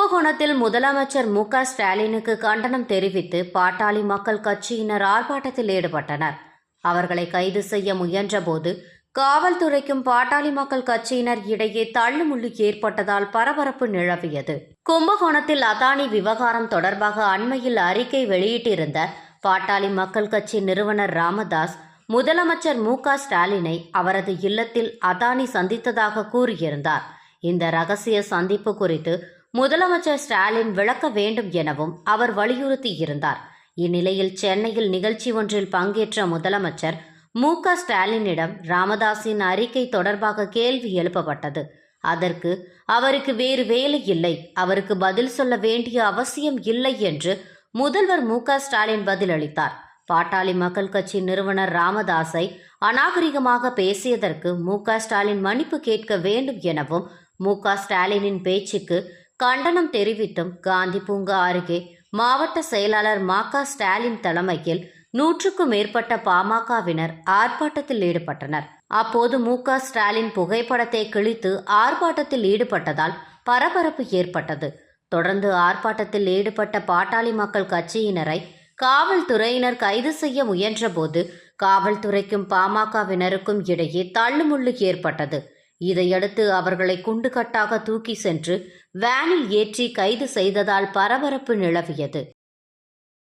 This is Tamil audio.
கும்பகோணத்தில் முதலமைச்சர் மு க ஸ்டாலினுக்கு கண்டனம் தெரிவித்து பாட்டாளி மக்கள் கட்சியினர் ஆர்ப்பாட்டத்தில் ஈடுபட்டனர். அவர்களை கைது செய்ய முயன்றபோது காவல்துறைக்கும் பாட்டாளி மக்கள் கட்சியினர் இடையே தள்ளுமுள்ளு ஏற்பட்டதால் பரபரப்பு நிலவியது. கும்பகோணத்தில் அதானி விவகாரம் தொடர்பாக அண்மையில் அறிக்கை வெளியிட்டிருந்த பாட்டாளி மக்கள் கட்சி நிறுவனர் ராமதாஸ் முதலமைச்சர் மு க ஸ்டாலினை அவரது இல்லத்தில் அதானி சந்தித்ததாக கூறியிருந்தார். இந்த ரகசிய சந்திப்பு குறித்து முதலமைச்சர் ஸ்டாலின் விளக்க வேண்டும் எனவும் அவர் வலியுறுத்தியிருந்தார். இந்நிலையில் சென்னையில் நிகழ்ச்சி ஒன்றில் பங்கேற்ற முதலமைச்சர் மு க ஸ்டாலினிடம் ராமதாஸின் அறிக்கை தொடர்பாக கேள்வி எழுப்பப்பட்டது. அதற்கு அவருக்கு வேறு வேலை இல்லை அவருக்கு பதில் சொல்ல வேண்டிய அவசியம் இல்லை என்று முதல்வர் மு ஸ்டாலின் பதிலளித்தார். பாட்டாளி மக்கள் கட்சி நிறுவனர் ராமதாஸை அநாகரிகமாக பேசியதற்கு மு ஸ்டாலின் மன்னிப்பு கேட்க வேண்டும் எனவும் மு ஸ்டாலினின் பேச்சுக்கு கண்டனம் தெரிவித்தும் காந்தி பூங்கா அருகே மாவட்ட செயலாளர் மா க. ஸ்டாலின் தலைமையில் நூற்றுக்கும் மேற்பட்ட பாமகவினர் ஆர்ப்பாட்டத்தில் ஈடுபட்டனர். அப்போது மு க. ஸ்டாலின் புகைப்படத்தை கிழித்து ஆர்ப்பாட்டத்தில் ஈடுபட்டதால் பரபரப்பு ஏற்பட்டது. தொடர்ந்து ஆர்ப்பாட்டத்தில் ஈடுபட்ட பாட்டாளி மக்கள் கட்சியினரை காவல்துறையினர் கைது செய்ய முயன்றபோது காவல்துறைக்கும் பாமகவினருக்கும் இடையே தள்ளுமுள்ளு ஏற்பட்டது. இதையடுத்து அவர்களை குண்டுகட்டாக தூக்கி சென்று வேனில் ஏற்றி கைது செய்ததால் பரபரப்பு நிலவியது.